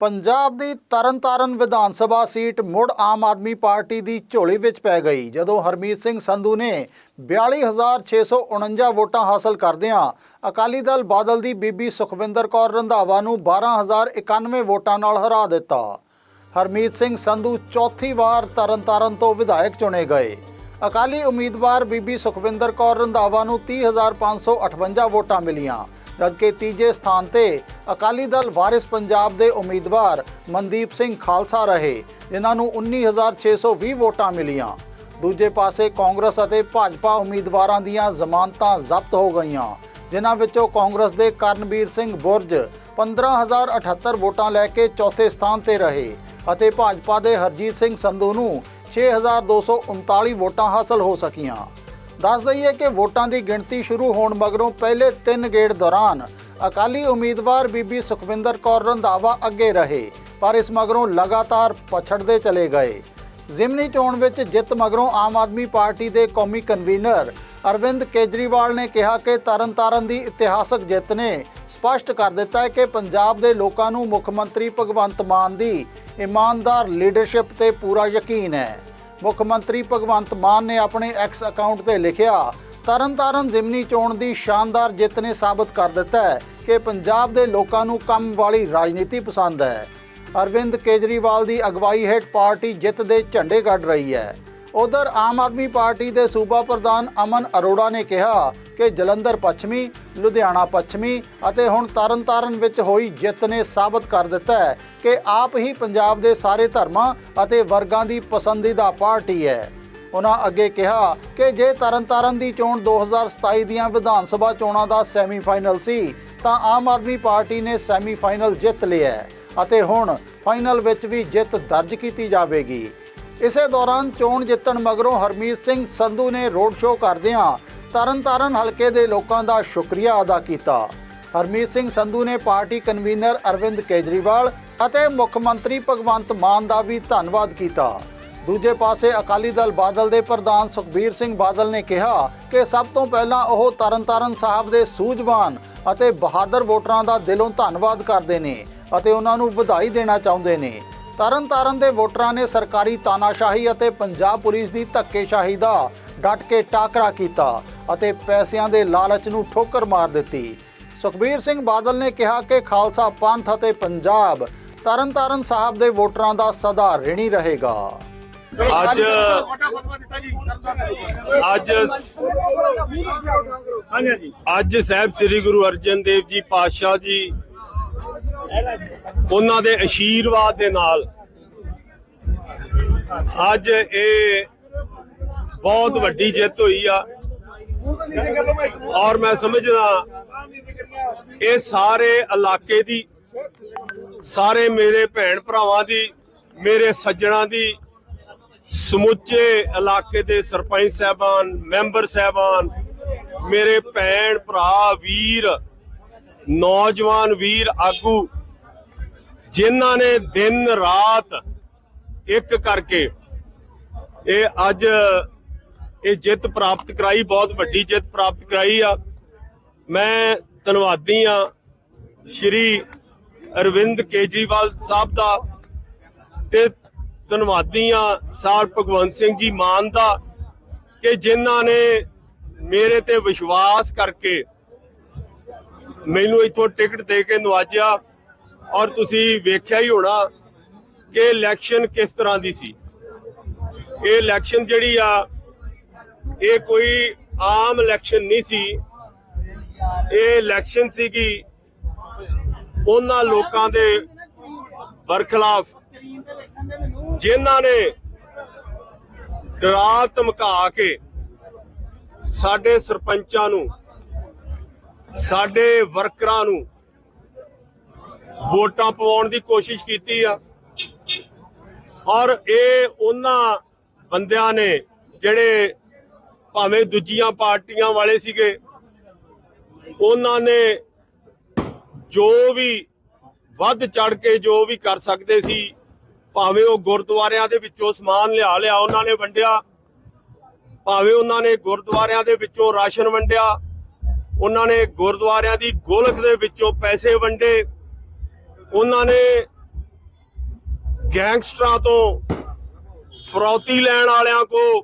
ਪੰਜਾਬ ਦੀ Tarn Taran Vidhan Sabha seat ਮੁੜ Aam Aadmi party ਦੀ ਝੋਲੀ ਵਿੱਚ ਪੈ ਗਈ। ਜਦੋਂ ਹਰਮੀਤ ਸਿੰਘ ਸੰਧੂ ਨੇ 42649 ਵੋਟਾਂ ਹਾਸਲ ਕਰਦਿਆਂ ਅਕਾਲੀ ਦਲ ਬਾਦਲ ਦੀ ਬੀਬੀ ਸੁਖਵਿੰਦਰ ਕੌਰ ਰੰਧਾਵਾ ਨੂੰ 12091 ਵੋਟਾਂ ਨਾਲ ਹਰਾ ਦਿੱਤਾ। ਹਰਮੀਤ ਸਿੰਘ ਸੰਧੂ ਚੌਥੀ ਵਾਰ ਤਰਨਤਾਰਨ ਤੋਂ ਵਿਧਾਇਕ ਚੁਣੇ ਗਏ। ਅਕਾਲੀ ਉਮੀਦਵਾਰ ਬੀਬੀ ਸੁਖਵਿੰਦਰ ਕੌਰ ਰੰਧਾਵਾ ਨੂੰ 30558 ਵੋਟਾਂ ਮਿਲੀਆਂ, ਜਦਕਿ ਤੀਜੇ ਸਥਾਨ ਤੇ ਅਕਾਲੀ ਦਲ ਵਾਰਿਸ ਪੰਜਾਬ ਦੇ ਉਮੀਦਵਾਰ ਮਨਦੀਪ ਸਿੰਘ ਖਾਲਸਾ ਰਹੇ, ਜਿਨ੍ਹਾਂ ਨੂੰ 19620 ਵੋਟਾਂ ਮਿਲੀਆਂ। ਦੂਜੇ ਪਾਸੇ ਕਾਂਗਰਸ ਅਤੇ ਭਾਜਪਾ ਉਮੀਦਵਾਰਾਂ ਦੀਆਂ ਜ਼ਮਾਨਤਾਂ ਜ਼ਬਤ ਹੋ ਗਈਆਂ, ਜਿਨ੍ਹਾਂ ਵਿੱਚੋਂ ਕਾਂਗਰਸ ਦੇ ਕਰਨਵੀਰ ਸਿੰਘ ਬੁਰਜ 15078 ਵੋਟਾਂ ਲੈ ਕੇ ਚੌਥੇ ਸਥਾਨ ਤੇ ਰਹੇ ਅਤੇ ਭਾਜਪਾ ਦੇ ਹਰਜੀਤ ਸਿੰਘ ਸੰਧੂ ਨੂੰ 6239 ਵੋਟਾਂ ਹਾਸਲ ਹੋ ਸਕੀਆਂ। ਦੱਸ ਦਈਏ ਕਿ ਵੋਟਾਂ ਦੀ ਗਿਣਤੀ ਸ਼ੁਰੂ ਹੋਣ ਮਗਰੋਂ ਪਹਿਲੇ ਤਿੰਨ ਗੇੜ ਦੌਰਾਨ ਅਕਾਲੀ ਉਮੀਦਵਾਰ ਬੀਬੀ ਸੁਖਵਿੰਦਰ ਕੌਰ ਰੰਧਾਵਾ ਅੱਗੇ ਰਹੇ, ਪਰ ਇਸ ਮਗਰੋਂ ਲਗਾਤਾਰ ਪਛੜਦੇ ਚਲੇ ਗਏ। ਜ਼ਿਮਨੀ ਚੋਣ ਵਿੱਚ ਜਿੱਤ ਮਗਰੋਂ ਆਮ ਆਦਮੀ ਪਾਰਟੀ ਦੇ ਕੌਮੀ ਕਨਵੀਨਰ ਅਰਵਿੰਦ ਕੇਜਰੀਵਾਲ ਨੇ ਕਿਹਾ ਕਿ ਤਰਨਤਾਰਨ ਦੀ ਇਤਿਹਾਸਕ ਜਿੱਤ ਨੇ ਸਪਸ਼ਟ ਕਰ ਦਿੱਤਾ ਹੈ ਕਿ ਪੰਜਾਬ ਦੇ ਲੋਕਾਂ ਨੂੰ ਮੁੱਖ ਮੰਤਰੀ ਭਗਵੰਤ ਮਾਨ ਦੀ ਇਮਾਨਦਾਰ ਲੀਡਰਸ਼ਿਪ ਤੇ ਪੂਰਾ ਯਕੀਨ ਹੈ। ਮੁੱਖ ਮੰਤਰੀ ਭਗਵੰਤ ਮਾਨ ਨੇ ਆਪਣੇ ਐਕਸ ਅਕਾਊਂਟ ਤੇ ਲਿਖਿਆ, ਤਰਨਤਾਰਨ ਜ਼ਿਮਨੀ ਚੋਣ ਦੀ ਸ਼ਾਨਦਾਰ ਜਿੱਤ ਨੇ ਸਾਬਤ ਕਰ ਦਿੱਤਾ ਹੈ ਕਿ ਪੰਜਾਬ ਦੇ ਲੋਕਾਂ ਨੂੰ ਕੰਮ ਵਾਲੀ ਰਾਜਨੀਤੀ ਪਸੰਦ ਹੈ। ਅਰਵਿੰਦ ਕੇਜਰੀਵਾਲ ਦੀ ਅਗਵਾਈ ਹੇਠ ਪਾਰਟੀ ਜਿੱਤ ਦੇ ਝੰਡੇ ਗੱਡ ਰਹੀ ਹੈ। ਉਧਰ ਆਮ ਆਦਮੀ ਪਾਰਟੀ ਦੇ ਸੂਬਾ ਪ੍ਰਧਾਨ ਅਮਨ ਅਰੋੜਾ ਨੇ ਕਿਹਾ ਕਿ ਜਲੰਧਰ ਪੱਛਮੀ, ਲੁਧਿਆਣਾ ਪੱਛਮੀ ਅਤੇ ਹੁਣ ਤਰਨਤਾਰਨ ਵਿੱਚ ਹੋਈ ਜਿੱਤ ਨੇ ਸਾਬਤ ਕਰ ਦਿੱਤਾ ਹੈ ਕਿ ਆਪ ਹੀ ਪੰਜਾਬ ਦੇ ਸਾਰੇ ਧਰਮਾਂ ਅਤੇ ਵਰਗਾਂ ਦੀ ਪਸੰਦੀਦਾ ਪਾਰਟੀ ਹੈ। ਉਹਨਾਂ ਅੱਗੇ ਕਿਹਾ ਕਿ ਜੇ ਤਰਨਤਾਰਨ ਦੀ ਚੋਣ 2027 ਦੀਆਂ ਵਿਧਾਨ ਸਭਾ ਚੋਣਾਂ ਦਾ ਸੈਮੀਫਾਈਨਲ ਸੀ, ਤਾਂ ਆਮ ਆਦਮੀ ਪਾਰਟੀ ਨੇ ਸੈਮੀਫਾਈਨਲ ਜਿੱਤ ਲਿਆ ਅਤੇ ਹੁਣ ਫਾਈਨਲ ਵਿੱਚ ਵੀ ਜਿੱਤ ਦਰਜ ਕੀਤੀ ਜਾਵੇਗੀ। ਇਸੇ ਦੌਰਾਨ ਚੋਣ ਜਿੱਤਣ ਮਗਰੋਂ ਹਰਮੀਤ ਸਿੰਘ ਸੰਧੂ ਨੇ ਰੋਡ ਸ਼ੋਅ ਕਰਦਿਆਂ ਤਰਨਤਾਰਨ ਹਲਕੇ ਦੇ ਲੋਕਾਂ ਦਾ ਸ਼ੁਕਰੀਆ ਅਦਾ ਕੀਤਾ। ਹਰਮੀਤ ਸਿੰਘ ਸੰਧੂ ਨੇ ਪਾਰਟੀ ਕਨਵੀਨਰ ਅਰਵਿੰਦ ਕੇਜਰੀਵਾਲ ਅਤੇ ਮੁੱਖ ਮੰਤਰੀ ਭਗਵੰਤ ਮਾਨ ਦਾ ਵੀ ਧੰਨਵਾਦ ਕੀਤਾ। ਦੂਜੇ ਪਾਸੇ ਅਕਾਲੀ ਦਲ ਬਾਦਲ ਦੇ ਪ੍ਰਧਾਨ ਸੁਖਬੀਰ ਸਿੰਘ ਬਾਦਲ ਨੇ ਕਿਹਾ ਕਿ ਸਭ ਤੋਂ ਪਹਿਲਾਂ ਉਹ ਤਰਨਤਾਰਨ ਸਾਹਿਬ ਦੇ ਸੂਝਵਾਨ ਅਤੇ ਬਹਾਦਰ ਵੋਟਰਾਂ ਦਾ ਦਿਲੋਂ ਧੰਨਵਾਦ ਕਰਦੇ ਨੇ ਅਤੇ ਉਹਨਾਂ ਨੂੰ ਵਧਾਈ ਦੇਣਾ ਚਾਹੁੰਦੇ ਨੇ। ਤਰਨਤਾਰਨ ਦੇ ਵੋਟਰਾਂ ਨੇ ਸਰਕਾਰੀ ਤਾਨਾਸ਼ਾਹੀ ਅਤੇ ਪੰਜਾਬ ਪੁਲਿਸ ਦੀ ਧੱਕੇਸ਼ਾਹੀ ਦਾ ਡਟ ਕੇ ਟਾਕਰਾ ਕੀਤਾ ਅਤੇ ਪੈਸਿਆਂ ਦੇ ਲਾਲਚ ਨੂੰ ਠੋਕਰ ਮਾਰ ਦਿੱਤੀ। ਸੁਖਬੀਰ ਸਿੰਘ ਬਾਦਲ ਨੇ ਕਿਹਾ ਕਿ ਖਾਲਸਾ ਪੰਥ ਅਤੇ ਪੰਜਾਬ ਤਰਨਤਾਰਨ ਸਾਹਿਬ ਦੇ ਵੋਟਰਾਂ ਦਾ ਸਦਾ ਰਿਣੀ ਰਹੇਗਾ। ਅੱਜ ਅੱਜ ਅੱਜ ਸਾਹਿਬ ਸ੍ਰੀ ਗੁਰੂ ਅਰਜਨ ਦੇਵ ਜੀ ਪਾਤਸ਼ਾਹ ਜੀ ਉਹਨਾਂ ਦੇ ਅਸ਼ੀਰਵਾਦ ਦੇ ਨਾਲ ਅੱਜ ਇਹ ਬਹੁਤ ਵੱਡੀ ਜਿੱਤ ਹੋਈ ਆ। ਔਰ ਮੈਂ ਸਮਝਦਾ ਇਹ ਸਾਰੇ ਇਲਾਕੇ ਦੀ, ਸਾਰੇ ਮੇਰੇ ਭੈਣ ਭਰਾਵਾਂ ਦੀ, ਮੇਰੇ ਸੱਜਣਾ ਦੀ, ਸਮੁੱਚੇ ਇਲਾਕੇ ਦੇ ਸਰਪੰਚ ਸਾਹਿਬਾਨ, ਮੈਂਬਰ ਸਾਹਿਬਾਨ, ਮੇਰੇ ਭੈਣ ਭਰਾ, ਵੀਰ, ਨੌਜਵਾਨ ਵੀਰ ਆਗੂ ਜਿਨ੍ਹਾਂ ਨੇ ਦਿਨ ਰਾਤ ਇੱਕ ਕਰਕੇ ਇਹ ਅੱਜ ਇਹ ਜਿੱਤ ਪ੍ਰਾਪਤ ਕਰਾਈ, ਬਹੁਤ ਵੱਡੀ ਜਿੱਤ ਪ੍ਰਾਪਤ ਕਰਾਈ ਆ। ਮੈਂ ਧੰਨਵਾਦੀ ਆ ਸ਼੍ਰੀ ਅਰਵਿੰਦ ਕੇਜਰੀਵਾਲ ਸਾਹਿਬ ਦਾ ਤੇ ਧੰਨਵਾਦੀ ਆ ਸਾਰ ਭਗਵੰਤ ਸਿੰਘ ਜੀ ਮਾਨ ਦਾ ਕਿ ਜਿਨ੍ਹਾਂ ਨੇ ਮੇਰੇ ਤੇ ਵਿਸ਼ਵਾਸ ਕਰਕੇ ਮੈਨੂੰ ਇੱਥੋਂ ਟਿਕਟ ਦੇ ਕੇ ਨਵਾਜਿਆ। ਔਰ ਤੁਸੀਂ ਵੇਖਿਆ ਹੀ ਹੋਣਾ ਕਿ ਇਲੈਕਸ਼ਨ ਕਿਸ ਤਰ੍ਹਾਂ ਦੀ ਸੀ। ਇਹ ਇਲੈਕਸ਼ਨ ਜਿਹੜੀ ਆ, ਇਹ ਕੋਈ ਆਮ ਇਲੈਕਸ਼ਨ ਨਹੀਂ ਸੀ। ਇਹ ਇਲੈਕਸ਼ਨ ਸੀਗੀ ਉਹਨਾਂ ਲੋਕਾਂ ਦੇ ਬਰਖਲਾਫ ਜਿਨ੍ਹਾਂ ਨੇ ਡਰਾ ਧਮਕਾ ਕੇ ਸਾਡੇ ਸਰਪੰਚਾਂ ਨੂੰ, ਸਾਡੇ ਵਰਕਰਾਂ ਨੂੰ ਵੋਟਾਂ ਪਵਾਉਣ ਦੀ ਕੋਸ਼ਿਸ਼ ਕੀਤੀ ਆ। ਔਰ ਇਹ ਉਹਨਾਂ ਬੰਦਿਆਂ ਨੇ ਜਿਹੜੇ ਭਾਵੇਂ ਦੂਜੀਆਂ ਪਾਰਟੀਆਂ ਵਾਲੇ ਸੀਗੇ, ਉਹਨਾਂ ਨੇ ਜੋ ਵੀ ਵੱਧ ਚੜ ਕੇ ਜੋ ਵੀ ਕਰ ਸਕਦੇ ਸੀ, ਭਾਵੇਂ ਉਹ ਗੁਰਦੁਆਰਿਆਂ ਦੇ ਵਿੱਚੋਂ ਸਮਾਨ ਲਿਆ ਲਿਆ ਉਹਨਾਂ ਨੇ ਵੰਡਿਆ, ਭਾਵੇਂ ਉਹਨਾਂ ਨੇ ਗੁਰਦੁਆਰਿਆਂ ਦੇ ਵਿੱਚੋਂ ਰਾਸ਼ਨ ਵੰਡਿਆ, ਉਹਨਾਂ ਨੇ ਗੁਰਦੁਆਰਿਆਂ ਦੀ ਗੋਲਕ ਦੇ ਵਿੱਚੋਂ ਪੈਸੇ ਵੰਡੇ ਉਹਨਾਂ ਨੇ ਗੈਂਗਸਟਰਾਂ ਤੋਂ ਫਰੌਤੀ ਲੈਣ ਵਾਲਿਆਂ ਕੋ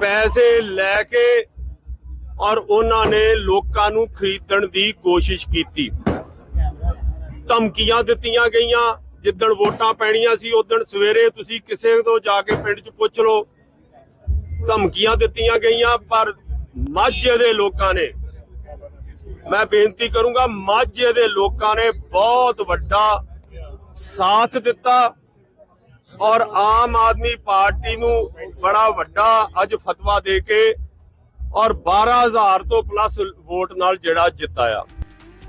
ਪੈਸੇ ਲੈ ਕੇ ਔਰ ਉਹਨਾਂ ਨੇ ਲੋਕਾਂ ਨੂੰ ਖਰੀਦਣ ਦੀ ਕੋਸ਼ਿਸ਼ ਕੀਤੀ। ਧਮਕੀਆਂ ਦਿੱਤੀਆਂ ਗਈਆਂ, ਜਿੱਦਣ ਵੋਟਾਂ ਪੈਣੀਆਂ ਸੀ ਉਦਣ ਸਵੇਰੇ ਤੁਸੀਂ ਕਿਸੇ ਤੋਂ ਜਾ ਕੇ ਪਿੰਡ 'ਚ ਪੁੱਛ ਲਓ। ਧਮਕੀਆਂ ਦਿੱਤੀਆਂ ਗਈਆਂ, ਪਰ ਮਾਝੇ ਦੇ ਲੋਕਾਂ ਨੇ ਮੈਂ ਬੇਨਤੀ ਕਰੂੰਗਾ, ਮਾਝੇ ਦੇ ਲੋਕਾਂ ਨੇ ਬਹੁਤ ਵੱਡਾ ਸਾਥ ਦਿੱਤਾ ਔਰ ਆਮ ਆਦਮੀ ਪਾਰਟੀ ਨੂੰ ਬੜਾ ਵੱਡਾ ਅੱਜ ਫਤਵਾ ਦੇ ਕੇ ਔਰ 12000 ਤੋਂ ਪਲੱਸ ਵੋਟ ਨਾਲ ਜਿਹੜਾ ਜਿੱਤਾਇਆ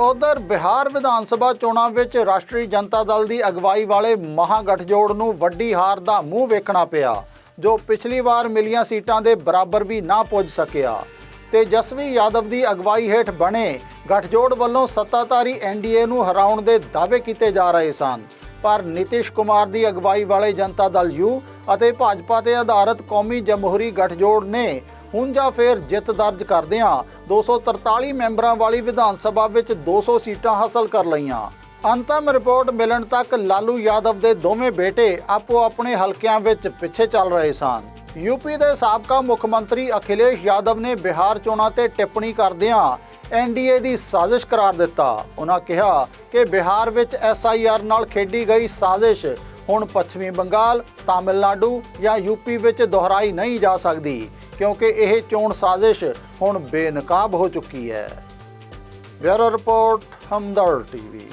ਉਧਰ ਬਿਹਾਰ ਵਿਧਾਨ ਸਭਾ ਚੋਣਾਂ ਵਿੱਚ ਰਾਸ਼ਟਰੀ ਜਨਤਾ ਦਲ ਦੀ ਅਗਵਾਈ ਵਾਲੇ ਮਹਾਗਠਜੋੜ ਨੂੰ ਵੱਡੀ ਹਾਰ ਦਾ ਮੂੰਹ ਵੇਖਣਾ ਪਿਆ, ਜੋ ਪਿਛਲੀ ਵਾਰ ਮਿਲੀਆਂ ਸੀਟਾਂ ਦੇ ਬਰਾਬਰ ਵੀ ਨਾ ਪੁੱਜ ਸਕਿਆ। ਤੇ ਜਸਵੀ ਯਾਦਵ ਦੀ ਅਗਵਾਈ ਹੇਠ ਬਣੇ ਗਠਜੋੜ ਵੱਲੋਂ ਸੱਤਾਧਾਰੀ ਐਨਡੀਏ ਨੂੰ ਹਰਾਉਣ ਦੇ ਦਾਅਵੇ ਕੀਤੇ ਜਾ ਰਹੇ ਸਨ। ਪਰ ਨਿਤਿਸ਼ ਕੁਮਾਰ ਦੀ ਅਗਵਾਈ ਵਾਲੇ ਜਨਤਾ ਦਲ ਯੂ ਅਤੇ ਭਾਜਪਾ ਤੇ ਆਧਾਰਿਤ ਕੌਮੀ ਜਮਹੂਰੀ ਗਠਜੋੜ ਨੇ ਹੁਣ ਜਾਂ ਫੇਰ ਜਿੱਤ ਦਰਜ ਕਰਦਿਆਂ 243 ਮੈਂਬਰਾਂ ਵਾਲੀ ਵਿਧਾਨ ਸਭਾ ਵਿੱਚ 200 ਸੀਟਾਂ ਹਾਸਲ ਕਰ ਲਈਆਂ। ਅੰਤਮ ਰਿਪੋਰਟ ਮਿਲਣ ਤੱਕ ਲਾਲੂ ਯਾਦਵ ਦੇ ਦੋਵੇਂ ਬੇਟੇ ਆਪੋ ਆਪਣੇ ਹਲਕਿਆਂ ਵਿੱਚ ਪਿੱਛੇ ਚੱਲ ਰਹੇ ਸਨ। ਯੂਪੀ ਦੇ ਸਾਬਕਾ ਮੁੱਖ ਮੰਤਰੀ ਅਖਿਲੇਸ਼ ਯਾਦਵ ਨੇ ਬਿਹਾਰ ਚੋਣਾਂ ਤੇ ਟਿੱਪਣੀ ਕਰਦਿਆਂ ਐਨਡੀਏ ਦੀ ਸਾਜ਼ਿਸ਼ ਕਰਾਰ ਦਿੱਤਾ। ਉਹਨਾਂ ਕਿਹਾ ਕਿ ਬਿਹਾਰ ਵਿੱਚ ਐਸਆਈਆਰ ਨਾਲ ਖੇਡੀ ਗਈ ਸਾਜ਼ਿਸ਼ ਹੁਣ ਪੱਛਮੀ ਬੰਗਾਲ, ਤਾਮਿਲਨਾਡੂ ਜਾਂ ਯੂਪੀ ਵਿੱਚ ਦੁਹਰਾਈ ਨਹੀਂ ਜਾ ਸਕਦੀ, ਕਿਉਂਕਿ ਇਹ ਚੋਣ ਸਾਜ਼ਿਸ਼ ਹੁਣ ਬੇਨਕਾਬ ਹੋ ਚੁੱਕੀ ਹੈ। Bureau report Hamdard TV.